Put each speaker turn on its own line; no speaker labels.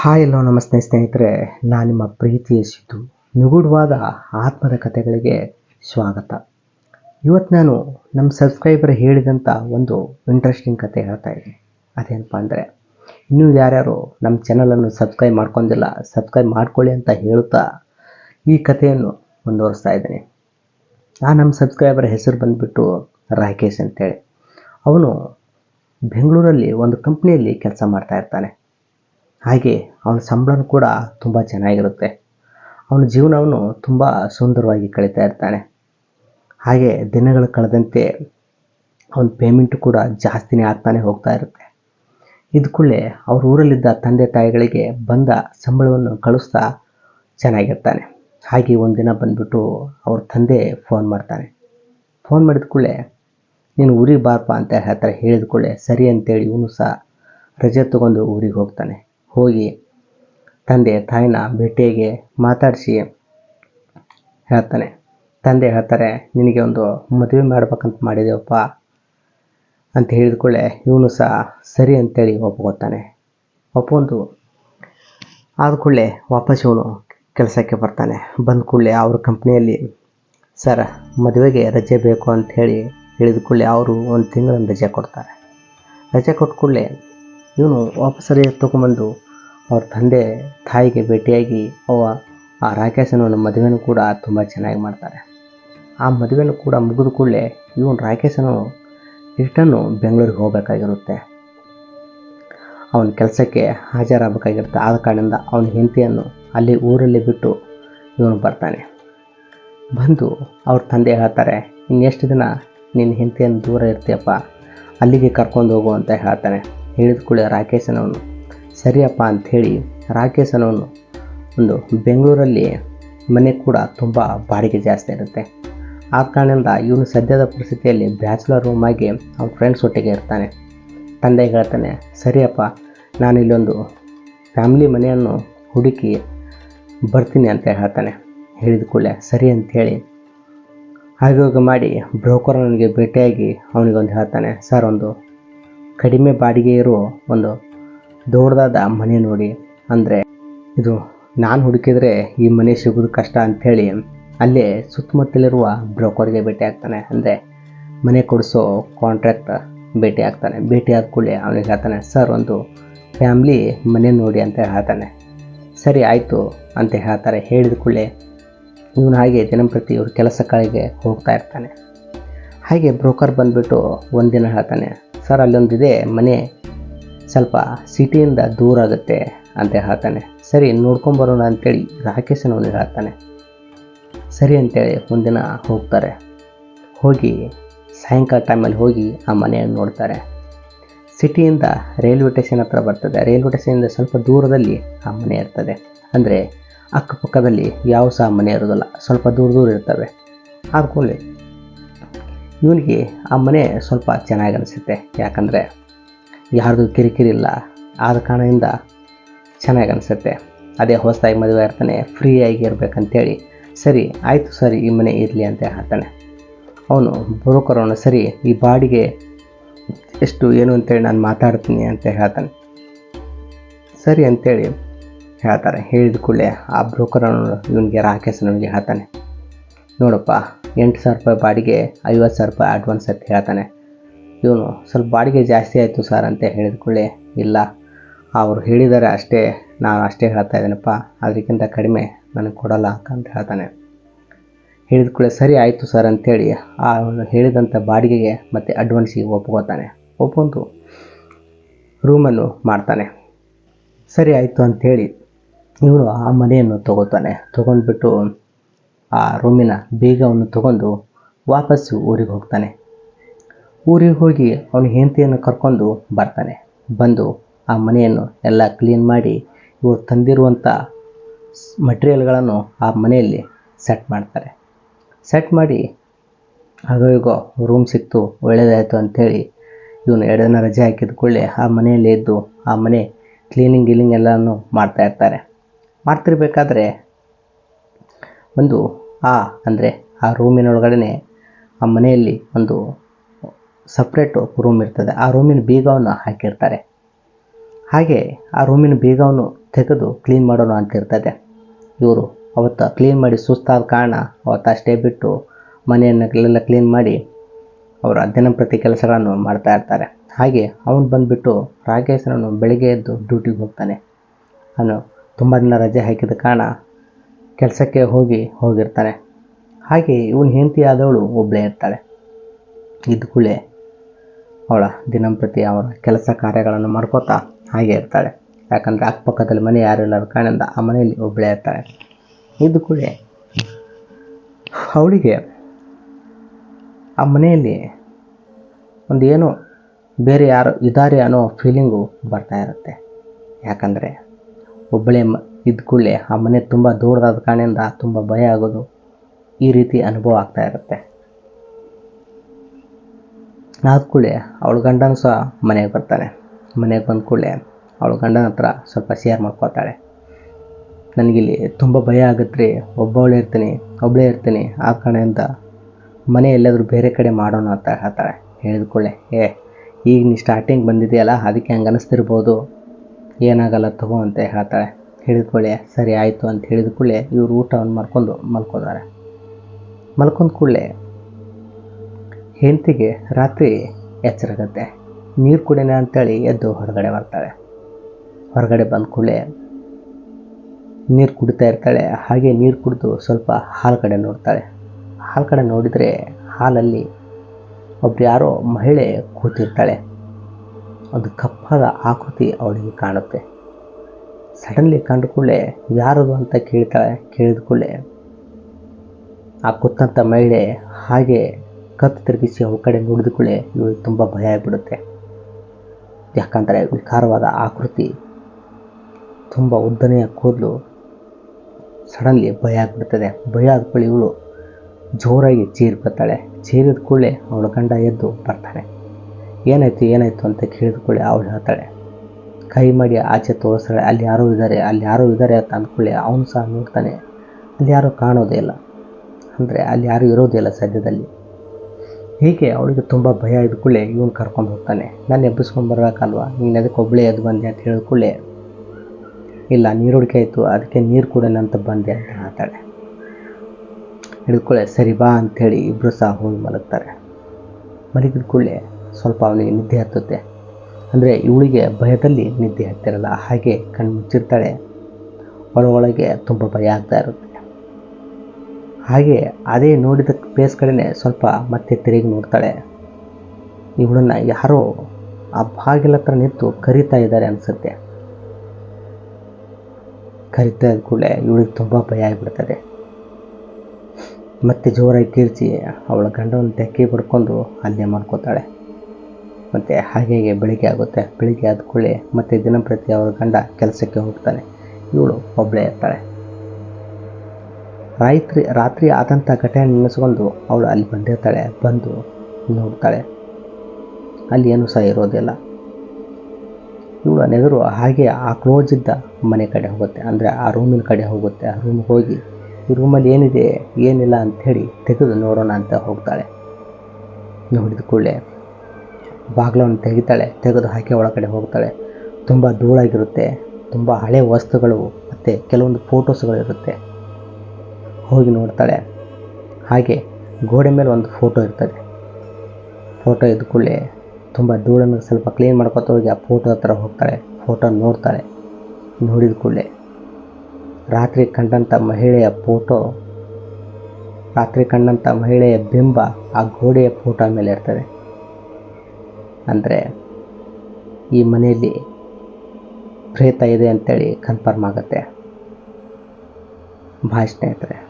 Hi, ಎಲ್ಲೋ ನಮಸ್ತೆ ಸ್ನೇಹಿತರೆ. ನಾನು ನಿಮ್ಮ ಪ್ರೀತಿಯ ಸಿದ್ದು. ನಿಗೂಢವಾದ ಆತ್ಮದ ಕಥೆಗಳಿಗೆ ಸ್ವಾಗತ. ಇವತ್ತು ನಾನು ನಮ್ಮ ಸಬ್ಸ್ಕ್ರೈಬರ್ ಹೇಳಿದಂಥ ಒಂದು ಇಂಟ್ರೆಸ್ಟಿಂಗ್ ಕತೆ ಹೇಳ್ತಾ ಇದ್ದೀನಿ. ಅದೇನಪ್ಪ ಅಂದರೆ, ಇನ್ನೂ ಯಾರ್ಯಾರು ನಮ್ಮ ಚಾನಲನ್ನು ಸಬ್ಸ್ಕ್ರೈಬ್ ಮಾಡ್ಕೊಂಡಿಲ್ಲ ಸಬ್ಸ್ಕ್ರೈಬ್ ಮಾಡ್ಕೊಳ್ಳಿ ಅಂತ ಹೇಳುತ್ತಾ ಈ ಕಥೆಯನ್ನು ಮುಂದುವರಿಸ್ತಾ ಇದ್ದೀನಿ. ಆ ನಮ್ಮ ಸಬ್ಸ್ಕ್ರೈಬರ್ ಹೆಸರು ಬಂದುಬಿಟ್ಟು ರಾಕೇಶ್ ಅಂತೇಳಿ. ಅವನು ಬೆಂಗಳೂರಲ್ಲಿ ಒಂದು ಕಂಪ್ನಿಯಲ್ಲಿ ಕೆಲಸ ಮಾಡ್ತಾ ಇರ್ತಾನೆ. ಹಾಗೆ ಅವನ ಸಂಬಳನೂ ಕೂಡ ತುಂಬ ಚೆನ್ನಾಗಿರುತ್ತೆ. ಅವನ ಜೀವನವನ್ನು ತುಂಬ ಸುಂದರವಾಗಿ ಕಳೀತಾ ಇರ್ತಾನೆ. ಹಾಗೆ ದಿನಗಳು ಕಳೆದಂತೆ ಅವನ ಪೇಮೆಂಟು ಕೂಡ ಜಾಸ್ತಿನೇ ಆಗ್ತಾನೆ ಹೋಗ್ತಾ ಇರುತ್ತೆ. ಇದಕ್ಕೂಳೆ ಅವ್ರ ಊರಲ್ಲಿದ್ದ ತಂದೆ ತಾಯಿಗಳಿಗೆ ಬಂದ ಸಂಬಳವನ್ನು ಕಳಿಸ್ತಾ ಚೆನ್ನಾಗಿರ್ತಾನೆ. ಹಾಗೆ ಒಂದು ದಿನ ಬಂದುಬಿಟ್ಟು ಅವ್ರ ತಂದೆ ಫೋನ್ ಮಾಡ್ತಾನೆ. ಫೋನ್ ಮಾಡಿದ ಕೂಡಲೇ, ನೀನು ಊರಿಗೆ ಬಾರಪ್ಪ ಅಂತ ಹೇಳ್ತಾರೆ. ಹೇಳಿದ ಕೂಡಲೇ ಸರಿ ಅಂತೇಳಿ ಇವನು ಸಹ ರಜೆ ತೊಗೊಂಡು ಊರಿಗೆ ಹೋಗ್ತಾನೆ. ಹೋಗಿ ತಂದೆ ತಾಯಿನ ಭೇಟಿಯಾಗಿ ಮಾತಾಡಿಸಿ ಹೇಳ್ತಾನೆ. ತಂದೆ ಹೇಳ್ತಾರೆ, ನಿನಗೆ ಒಂದು ಮದುವೆ ಮಾಡ್ಬೇಕಂತ ಮಾಡಿದೆವಪ್ಪ ಅಂತ ಹೇಳಿದ ಇವನು ಸಹ ಸರಿ ಅಂತೇಳಿ ಒಪ್ಕೋತಾನೆ. ಒಪ್ಕೊಂಡು ಆದ ಕೂಡಲೇ ವಾಪಸ್ ಇವನು ಕೆಲಸಕ್ಕೆ ಬರ್ತಾನೆ. ಬಂದ ಕೂಡಲೇ ಅವ್ರ ಕಂಪ್ನಿಯಲ್ಲಿ, ಸರ್, ಮದುವೆಗೆ ರಜೆ ಬೇಕು ಅಂತ ಹೇಳಿ ಹೇಳಿದ ಕೂಡಲೇ ಅವರು ಒಂದು ತಿಂಗಳ ರಜೆ ಕೊಡ್ತಾರೆ. ರಜೆ ಕೊಟ್ಟ ಕೂಡಲೇ ಇವನು ವಾಪಸ್ ರಜೆ ತೊಗೊಂಬಂದು ಅವ್ರ ತಂದೆ ತಾಯಿಗೆ ಭೇಟಿಯಾಗಿ ಅವ ಆ ರಾಕೇಶನ ಮದುವೆನೂ ಕೂಡ ತುಂಬ ಚೆನ್ನಾಗಿ ಮಾಡ್ತಾರೆ. ಆ ಮದುವೆನೂ ಕೂಡ ಮುಗಿದ ಕೂಡಲೇ ಇವನು ರಾಕೇಶನು ರಿಟರ್ನು ಬೆಂಗಳೂರಿಗೆ ಹೋಗಬೇಕಾಗಿರುತ್ತೆ. ಅವನ ಕೆಲಸಕ್ಕೆ ಹಾಜರಾಗಬೇಕಾಗಿರುತ್ತೆ. ಆದ ಕಾರಣದಿಂದ ಅವನ ಹೆಂಡತಿಯನ್ನು ಅಲ್ಲಿ ಊರಲ್ಲಿ ಬಿಟ್ಟು ಇವನು ಬರ್ತಾನೆ. ಬಂದು ಅವ್ರ ತಂದೆ ಹೇಳ್ತಾರೆ, ಇನ್ನೆಷ್ಟು ದಿನ ನಿನ್ನ ಹೆಂಡತಿಯನ್ನು ದೂರ ಇರ್ತೀಯಪ್ಪ? ಅಲ್ಲಿಗೆ ಕರ್ಕೊಂಡು ಹೋಗು ಅಂತ ಹೇಳ್ತಾನೆ. ಹೇಳಿದ ಕೂಡಲೇ ರಾಕೇಶನವನು ಸರಿಯಪ್ಪ ಅಂಥೇಳಿ ರಾಕೇಶನವನು ಒಂದು ಬೆಂಗಳೂರಲ್ಲಿ ಮನೆ ಕೂಡ ತುಂಬ ಬಾಡಿಗೆ ಜಾಸ್ತಿ ಇರುತ್ತೆ. ಆ ಕಾರಣದಿಂದ ಇವನು ಸದ್ಯದ ಪರಿಸ್ಥಿತಿಯಲ್ಲಿ ಬ್ಯಾಚುಲರ್ ರೂಮಾಗಿ ಅವ್ನ ಫ್ರೆಂಡ್ಸ್ ಒಟ್ಟಿಗೆ ಇರ್ತಾನೆ. ತಂದೆ ಹೇಳ್ತಾನೆ, ಸರಿಯಪ್ಪ, ನಾನು ಇಲ್ಲೊಂದು ಫ್ಯಾಮ್ಲಿ ಮನೆಯನ್ನು ಹುಡುಕಿ ಬರ್ತೀನಿ ಅಂತ ಹೇಳ್ತಾನೆ. ಹೇಳಿದ ಕೂಡಲೇ ಸರಿ ಅಂಥೇಳಿ ಹೋಗಿ ಮಾಡಿ ಬ್ರೋಕರ್ ನನಗೆ ಭೇಟಿಯಾಗಿ ಅವನಿಗೊಂದು ಹೇಳ್ತಾನೆ, ಸರ್, ಒಂದು ಕಡಿಮೆ ಬಾಡಿಗೆ ಇರೋ ಒಂದು ದೊಡ್ಡದಾದ ಮನೆ ನೋಡಿ ಅಂದರೆ ಇದು ನಾನು ಹುಡುಕಿದರೆ ಈ ಮನೆ ಸಿಗೋದು ಕಷ್ಟ ಅಂಥೇಳಿ ಅಲ್ಲೇ ಸುತ್ತಮುತ್ತಲಿರುವ ಬ್ರೋಕರ್ಗೆ ಭೇಟಿ ಆಗ್ತಾನೆ. ಅಂದರೆ ಮನೆ ಕೊಡಿಸೋ ಕಾಂಟ್ರಾಕ್ಟ್ ಭೇಟಿ ಆಗ್ತಾನೆ. ಭೇಟಿ ಆದ ಕೂಡಲೇ ಅವನಿಗೆ ಹೇಳ್ತಾನೆ, ಸರ್, ಒಂದು ಫ್ಯಾಮ್ಲಿ ಮನೆ ನೋಡಿ ಅಂತ ಹೇಳ್ತಾನೆ. ಸರಿ, ಆಯಿತು, ಅಂತ ಹೇಳ್ತಾರೆ. ಹೇಳಿದ ಕೂಡಲೇ ಇವನು ಹಾಗೆ ದಿನಂಪ್ರತಿ ಕೆಲಸ ಕಡೆಗೆ ಹೋಗ್ತಾ ಇರ್ತಾನೆ. ಹಾಗೆ ಬ್ರೋಕರ್ ಬಂದುಬಿಟ್ಟು ಒಂದಿನ ಹೇಳ್ತಾನೆ, ಸರ್, ಅಲ್ಲೊಂದಿದೆ ಮನೆ ಸ್ವಲ್ಪ ಸಿಟಿಯಿಂದ ದೂರ ಆಗುತ್ತೆ ಅಂತ ಹೇಳ್ತಾನೆ. ಸರಿ ನೋಡ್ಕೊಂಬರೋಣ ಅಂತೇಳಿ ರಾಕೇಶನವನಿಗೆ ಹೇಳ್ತಾನೆ. ಸರಿ ಅಂತೇಳಿ ಒಂದಿನ ಹೋಗ್ತಾರೆ. ಹೋಗಿ ಸಾಯಂಕಾಲ ಟೈಮಲ್ಲಿ ಹೋಗಿ ಆ ಮನೆಯನ್ನು ನೋಡ್ತಾರೆ. ಸಿಟಿಯಿಂದ ರೈಲ್ವೆ ಸ್ಟೇಷನ್ ಹತ್ರ ಬರ್ತದೆ. ರೈಲ್ವೆ ಸ್ಟೇಷನಿಂದ ಸ್ವಲ್ಪ ದೂರದಲ್ಲಿ ಆ ಮನೆ ಇರ್ತದೆ. ಅಂದರೆ ಅಕ್ಕಪಕ್ಕದಲ್ಲಿ ಯಾವ ಸಹ ಮನೆ ಇರೋದಿಲ್ಲ ಸ್ವಲ್ಪ ದೂರ ದೂರ ಇರ್ತವೆ. ಆದ್ಕೊಳ್ಳಿ ಇವನಿಗೆ ಆ ಮನೆ ಸ್ವಲ್ಪ ಚೆನ್ನಾಗಿ ಅನಿಸುತ್ತೆ. ಯಾಕಂದರೆ ಯಾರ್ದು ಕಿರಿಕಿರಿ ಇಲ್ಲ. ಆದ ಕಾರಣದಿಂದ ಚೆನ್ನಾಗಿ ಅನಿಸುತ್ತೆ. ಅದೇ ಹೊಸದಾಗಿ ಮದುವೆ ಇರ್ತಾನೆ ಫ್ರೀಯಾಗಿ ಇರಬೇಕಂತೇಳಿ. ಸರಿ, ಆಯಿತು ಸರಿ, ಈ ಮನೆ ಇರಲಿ ಅಂತ ಹೇಳ್ತಾನೆ. ಅವನು ಬ್ರೋಕರವನು ಸರಿ, ಈ ಬಾಡಿಗೆ ಎಷ್ಟು, ಏನು ಅಂತೇಳಿ ನಾನು ಮಾತಾಡ್ತೀನಿ ಅಂತ ಹೇಳ್ತಾನೆ. ಸರಿ ಅಂತೇಳಿ ಹೇಳ್ತಾರೆ. ಹೇಳಿದ ಕೂಡಲೇ ಆ ಬ್ರೋಕರನ್ನು ಇವನಿಗೆ ರಾಕೇಶನಿಗೆ ಹೇಳ್ತಾನೆ. ನೋಡಪ್ಪ, ಎಂಟು ಸಾವಿರ ರೂಪಾಯಿ ಬಾಡಿಗೆ, ಐವತ್ತು ಸಾವಿರ ರೂಪಾಯಿ ಅಡ್ವಾನ್ಸ್ ಅಂತ ಹೇಳ್ತಾನೆ. ಇವನು ಸ್ವಲ್ಪ ಬಾಡಿಗೆ ಜಾಸ್ತಿ ಆಯಿತು ಸರ್ ಅಂತ ಹೇಳಿದ್ಕೊಳ್ಳಿ ಇಲ್ಲ. ಅವರು ಹೇಳಿದ್ದಾರೆ ಅಷ್ಟೇ, ನಾನು ಅಷ್ಟೇ ಹೇಳ್ತಾ ಇದ್ದೀನಪ್ಪ ಅದಕ್ಕಿಂತ ಕಡಿಮೆ ನನಗೆ ಕೊಡಲ್ಲ ಅಂತ ಹೇಳ್ತಾನೆ. ಹೇಳಿದ ಸರಿ ಆಯಿತು ಸರ್ ಅಂಥೇಳಿ ಆ ಹೇಳಿದಂಥ ಬಾಡಿಗೆಗೆ ಮತ್ತು ಅಡ್ವಾನ್ಸಿಗೆ ಒಪ್ಕೋತಾನೆ. ಒಪ್ಕೊಂಡು ರೂಮನ್ನು ಮಾಡ್ತಾನೆ. ಸರಿ ಆಯಿತು ಅಂಥೇಳಿ ಇವನು ಆ ಮನೆಯನ್ನು ತಗೋತಾನೆ. ತೊಗೊಂಡ್ಬಿಟ್ಟು ಆ ರೂಮಿನ ಬೀಗವನ್ನು ತಗೊಂಡು ವಾಪಸ್ಸು ಊರಿಗೆ ಹೋಗ್ತಾನೆ. ಊರಿಗೆ ಹೋಗಿ ಅವನ ಹೆಂಡತಿಯನ್ನು ಕರ್ಕೊಂಡು ಬರ್ತಾನೆ. ಬಂದು ಆ ಮನೆಯನ್ನು ಎಲ್ಲ ಕ್ಲೀನ್ ಮಾಡಿ ಇವರು ತಂದಿರುವಂಥ ಮಟೀರಿಯಲ್ಗಳನ್ನು ಆ ಮನೆಯಲ್ಲಿ ಸೆಟ್ ಮಾಡ್ತಾರೆ. ಸೆಟ್ ಮಾಡಿ, ಆಗೋ ಈಗೋ ರೂಮ್ ಸಿಕ್ತು ಒಳ್ಳೆಯದಾಯಿತು ಅಂಥೇಳಿ ಇವನು ಎರಡು ದಿನ ರಜೆ ಹಾಕಿದ ಕೂಡಲೇ ಆ ಮನೆಯಲ್ಲಿ ಇದ್ದು ಆ ಮನೆ ಕ್ಲೀನಿಂಗ್ ಗೀಲಿಂಗ್ ಎಲ್ಲನೂ ಮಾಡ್ತಾ ಇರ್ತಾರೆ. ಮಾಡ್ತಿರ್ಬೇಕಾದ್ರೆ ಒಂದು ಆ, ಅಂದರೆ ಆ ರೂಮಿನೊಳಗಡೆ ಆ ಮನೆಯಲ್ಲಿ ಒಂದು ಸಪ್ರೇಟು ರೂಮ್ ಇರ್ತದೆ. ಆ ರೂಮಿನ ಬೀಗವನ್ನು ಹಾಕಿರ್ತಾರೆ. ಹಾಗೆ ಆ ರೂಮಿನ ಬೀಗವನ್ನು ತೆಗೆದು ಕ್ಲೀನ್ ಮಾಡೋಣ ಅಂತಿರ್ತದೆ ಇವರು ಅವತ್ತು ಕ್ಲೀನ್ ಮಾಡಿ ಸುಸ್ತಾದ ಕಾರಣ ಅವತ್ತು ಅಷ್ಟೇ ಬಿಟ್ಟು ಮನೆಯನ್ನೆಲ್ಲ ಕ್ಲೀನ್ ಮಾಡಿ ಅವರ ದಿನಂಪ್ರತಿ ಕೆಲಸಗಳನ್ನು ಮಾಡ್ತಾ ಇರ್ತಾರೆ. ಹಾಗೆ ಅವನು ಬಂದುಬಿಟ್ಟು ರಾಕೇಶನನ್ನು ಬೆಳಿಗ್ಗೆ ಎದ್ದು ಡ್ಯೂಟಿಗೆ ಹೋಗ್ತಾನೆ. ಅವನು ತುಂಬ ದಿನ ರಜೆ ಹಾಕಿದ ಕಾರಣ ಕೆಲಸಕ್ಕೆ ಹೋಗಿ ಹೋಗಿರ್ತಾನೆ. ಹಾಗೆ ಇವನು ಹೆಂಡತಿ ಆದವಳು ಒಬ್ಬಳೇ ಇರ್ತಾಳೆ. ಇದ್ದ ಕೂಡಲೇ ಅವಳ ದಿನಂಪ್ರತಿ ಅವರ ಕೆಲಸ ಕಾರ್ಯಗಳನ್ನು ಮಾಡ್ಕೋತಾ ಹಾಗೆ ಇರ್ತಾಳೆ. ಯಾಕಂದರೆ ಅಕ್ಕಪಕ್ಕದಲ್ಲಿ ಮನೆ ಯಾರು ಇಲ್ಲದ ಕಾರಣದಿಂದ ಆ ಮನೆಯಲ್ಲಿ ಒಬ್ಬಳೇ ಇರ್ತಾಳೆ. ಇದ್ದ ಕೂಡಲೇ ಅವಳಿಗೆ ಆ ಮನೆಯಲ್ಲಿ ಒಂದು ಏನೋ ಬೇರೆ ಯಾರು ಇದ್ದಾರೆ ಅನ್ನೋ ಫೀಲಿಂಗು ಬರ್ತಾ ಇರುತ್ತೆ. ಯಾಕಂದರೆ ಒಬ್ಬಳೇ ಮ, ಇದ್ದ ಕೂಡಲೇ ಆ ಮನೆ ತುಂಬ ದೊಡ್ಡದಾದ ಕಾರಣದಿಂದ ತುಂಬ ಭಯ ಆಗೋದು ಈ ರೀತಿ ಅನುಭವ ಆಗ್ತಾ ಇರುತ್ತೆ. ಆದ ಕೂಡಲೇ ಅವಳ ಗಂಡನೂ ಸಹ ಮನೆಗೆ ಬರ್ತಾನೆ ಮನೆಗೆ ಬಂದ ಕೂಡಲೇ ಅವಳ ಗಂಡನ ಹತ್ರ ಸ್ವಲ್ಪ ಶೇರ್ ಮಾಡ್ಕೋತಾಳೆ ನನಗಿಲ್ಲಿ ತುಂಬ ಭಯ ಆಗುತ್ತೆ ರೀ ಒಬ್ಬವಳೇ ಇರ್ತೀನಿ ಒಬ್ಬಳೇ ಇರ್ತೀನಿ, ಆ ಕಾರಣದಿಂದ ಮನೆ ಎಲ್ಲಾದರೂ ಬೇರೆ ಕಡೆ ಮಾಡೋಣ ಅಂತ ಹೇಳ್ತಾಳೆ. ಹೇಳಿದ ಕೂಡಲೇ, ಏ, ಈಗ ನೀ ಸ್ಟಾರ್ಟಿಂಗ್ ಬಂದಿದೆಯಲ್ಲ, ಅದಕ್ಕೆ ಹಂಗೆ ಅನಿಸ್ತಿರ್ಬೋದು? ಏನಾಗಲ್ಲ ತಗೋ ಅಂತ ಹೇಳ್ತಾಳೆ. ಹೇಳಿದ ಕೂಡಲೇ, ಸರಿ ಆಯಿತು ಅಂತ ಹೇಳಿದ ಕೂಡಲೇ ಇವರು ಊಟವನ್ನು ಮಾಡ್ಕೊಂಡು ಮಲ್ಕೋತಾರೆ. ಮಲ್ಕೊಂಡ ಕೂಡಲೇ ಹೆಂಡತಿಗೆ ರಾತ್ರಿ ಎಚ್ಚರಾಗತ್ತೆ ನೀರು ಕುಡಿಯೋಣ ಅಂತೇಳಿ ಎದ್ದು ಹೊರಗಡೆ ಬರ್ತಾಳೆ. ಹೊರಗಡೆ ಬಂದ ಕೂಡಲೇ ನೀರು ಕುಡಿತಾ ಇರ್ತಾಳೆ. ಹಾಗೆ ನೀರು ಕುಡಿದು ಸ್ವಲ್ಪ ಹಾಲು ಕಡೆ ನೋಡ್ತಾಳೆ. ಹಾಲು ಕಡೆ ನೋಡಿದರೆ ಹಾಲಲ್ಲಿ ಒಬ್ರು ಯಾರೋ ಮಹಿಳೆ ಕೂತಿರ್ತಾಳೆ. ಒಂದು ಕಪ್ಪಾದ ಆಕೃತಿ ಅವಳಿಗೆ ಕಾಣುತ್ತೆ. ಸಡನ್ಲಿ ಕಂಡು ಕೂಡಲೇ ಯಾರದು ಅಂತ ಕೇಳ್ತಾಳೆ. ಕೇಳಿದ ಕೂಡಲೇ ಆ ಕೂತಂಥ ಮಹಿಳೆ ಹಾಗೆ ಕತ್ತು ತಿರುಗಿಸಿ ಅವಳ ಕಡೆ ನೋಡಿದ ಕೂಡಲೇ ಇವಳಿಗೆ ತುಂಬ ಭಯ ಆಗಿಬಿಡುತ್ತೆ. ಯಾಕಂದರೆ ವಿಕಾರವಾದ ಆಕೃತಿ, ತುಂಬ ಉದ್ದನೆಯ ಕೂದಲು, ಸಡನ್ಲಿ ಭಯ ಆಗಿಬಿಡ್ತದೆ. ಭಯ ಆದ ಕೂಡಲೇ ಇವಳು ಜೋರಾಗಿ ಚೀರಿ ಬರ್ತಾಳೆ ಚೀರಿದ ಕೂಡಲೇ ಅವಳ ಗಂಡ ಎದ್ದು ಬರ್ತಾನೆ. ಏನಾಯಿತು ಏನಾಯಿತು ಅಂತ ಕೇಳಿದ ಕೂಡಲೇ ಅವಳು ಹೇಳ್ತಾಳೆ, ಕೈ ಮಾಡಿ ಆಚೆ ತೋರಿಸ್ತಾಳೆ ಅಲ್ಲಿ ಯಾರೋ ಇದ್ದಾರೆ ಅಲ್ಲಿ ಯಾರೋ ಇದ್ದಾರೆ ಅಂತ ಅಂದ್ಕೊಳ್ಳಿ ಅವನು ಸಹ ನೋಡ್ತಾನೆ. ಅಲ್ಲಿ ಯಾರೂ ಕಾಣೋದೇ ಇಲ್ಲ. ಅಂದರೆ ಅಲ್ಲಿ ಯಾರೂ ಇರೋದೇ ಇಲ್ಲ ಸದ್ಯದಲ್ಲಿ. ಹೀಗೆ ಅವಳಿಗೆ ತುಂಬ ಭಯ ಇದ್ದ ಕೂಡಲೇ ಇವನು ಕರ್ಕೊಂಡು ಹೋಗ್ತಾನೆ. ನಾನು ಎಬ್ಬಿಸ್ಕೊಂಡು ಬರಬೇಕಲ್ವ ನೀನು ಅದಕ್ಕೆ ಒಬ್ಬಳೇ ಅದು ಬಂದೆ ಅಂತ ಹೇಳಿದ ಕೂಡಲೇ. ಇಲ್ಲ ನೀರುಡಿಕೆ ಆಯಿತು. ಅದಕ್ಕೆ ನೀರು ಕೂಡ ಅಂತ ಬಂದೆ, ಅಂತ ಹೇಳ್ತಾಳೆ. ಹಿಡ್ಕೊಳ್ಳೆ ಸರಿ ಬಾ ಅಂಥೇಳಿ ಇಬ್ಬರು ಸಹ ಹೋಗಿ ಮಲಗ್ತಾರೆ. ಮಲಗಿದ ಕೂಡಲೇ ಸ್ವಲ್ಪ ಅವನಿಗೆ ನಿದ್ದೆ ಹತ್ತುತ್ತೆ. ಅಂದರೆ ಇವಳಿಗೆ ಭಯದಲ್ಲಿ ನಿದ್ದೆ ಹತ್ತಿರಲ್ಲ, ಹಾಗೆ ಕಣ್ಣು ಮುಚ್ಚಿರ್ತಾಳೆ. ಒಳಗೊಳಗೆ ತುಂಬ ಭಯ ಆಗ್ತಾ ಇರುತ್ತೆ. ಹಾಗೆ ಅದೇ ನೋಡಿದ ಪ್ಲೇಸ್ ಕಡೆನೆ ಸ್ವಲ್ಪ ಮತ್ತೆ ತಿರುಗಿ ನೋಡ್ತಾಳೆ. ಇವಳನ್ನ ಯಾರೋ ಆ ಬಾಗಿಲ ಹತ್ರ ನಿಂತು ಕರಿತಾ ಇದ್ದಾರೆ ಅನಿಸುತ್ತೆ. ಕರಿತಾ ಇದ್ದ ಕೂಡಲೇ ಇವಳಿಗೆ ತುಂಬ ಭಯ ಆಗಿಬಿಡ್ತದೆ. ಮತ್ತೆ ಜೋರಾಗಿ ಕಿರ್ಚಿ ಅವಳ ಗಂಡವನ್ನು ತೆಕ್ಕಿ ಬಿಡ್ಕೊಂಡು ಅಲ್ಲೇ ಮಾಡ್ಕೋತಾಳೆ ಮತ್ತು ಹಾಗೆ ಬೆಳಿಗ್ಗೆ ಆಗುತ್ತೆ. ಬೆಳಿಗ್ಗೆ ಆದ ಕೂಡಲೇ ಮತ್ತೆ ದಿನಂಪ್ರತಿ ಅವಳ ಗಂಡ ಕೆಲಸಕ್ಕೆ ಹೋಗ್ತಾನೆ. ಇವಳು ಒಬ್ಬಳೇ ಇರ್ತಾಳೆ. ರಾತ್ರಿ ರಾತ್ರಿ ಆದಂಥ ಘಟನೆ ನೆನೆಸ್ಕೊಂಡು ಅವಳು ಅಲ್ಲಿ ಬಂದಿರ್ತಾಳೆ, ಬಂದು ನೋಡ್ತಾಳೆ. ಅಲ್ಲಿ ಏನೂ ಸಹ ಇರೋದಿಲ್ಲ. ಇವಳ ನೆದರು ಹಾಗೆ ಆ ಕ್ಲೋಸ್ ಇದ್ದ ಮನೆ ಕಡೆ ಹೋಗುತ್ತೆ. ಅಂದರೆ ಆ ರೂಮಿನ ಕಡೆ ಹೋಗುತ್ತೆ. ಆ ರೂಮ್ಗೆ ಹೋಗಿ ಈ ರೂಮಲ್ಲಿ ಏನಿದೆ, ಏನಿಲ್ಲ ಅಂಥೇಳಿ ತೆಗೆದು ನೋಡೋಣ ಅಂತ ಹೋಗ್ತಾಳೆ. ನೋಡಿದ ಕೂಡಲೇ ಬಾಗಿಲನ್ನು ತೆಗಿತಾಳೆ, ತೆಗೆದು ಹಾಕಿ ಒಳಗಡೆ ಹೋಗ್ತಾಳೆ. ತುಂಬ ಧೂಳಾಗಿರುತ್ತೆ. ತುಂಬ ಹಳೆ ವಸ್ತುಗಳು, ಮತ್ತು ಕೆಲವೊಂದು ಫೋಟೋಸ್ಗಳಿರುತ್ತೆ ಹೋಗಿ ನೋಡ್ತಾಳೆ. ಹಾಗೆ ಗೋಡೆ ಮೇಲೆ ಒಂದು ಫೋಟೋ ಇರ್ತದೆ. ಫೋಟೋ ಇದ್ದ ಕೂಡಲೇ ತುಂಬ ಧೂಳನ್ನು ಸ್ವಲ್ಪ ಕ್ಲೀನ್ ಮಾಡ್ಕೊತ ಹೋಗಿ ಆ ಫೋಟೋ ಹತ್ರ ಹೋಗ್ತಾಳೆ. ಫೋಟೋ ನೋಡ್ತಾಳೆ. ನೋಡಿದ ಕೂಡಲೇ ರಾತ್ರಿ ಕಂಡಂಥ ಮಹಿಳೆಯ ಫೋಟೋ ರಾತ್ರಿ ಕಂಡಂಥ ಮಹಿಳೆಯ ಬಿಂಬ ಆ ಗೋಡೆಯ ಫೋಟೋ ಮೇಲೆ ಇರ್ತದೆ. ಅಂದರೆ ಈ ಮನೆಯಲ್ಲಿ ಪ್ರೇತ ಇದೆ ಅಂತೇಳಿ ಕನ್ಫರ್ಮ್ ಆಗುತ್ತೆ. ಭಾಷಣ ಸ್ನೇಹಿತರೆ.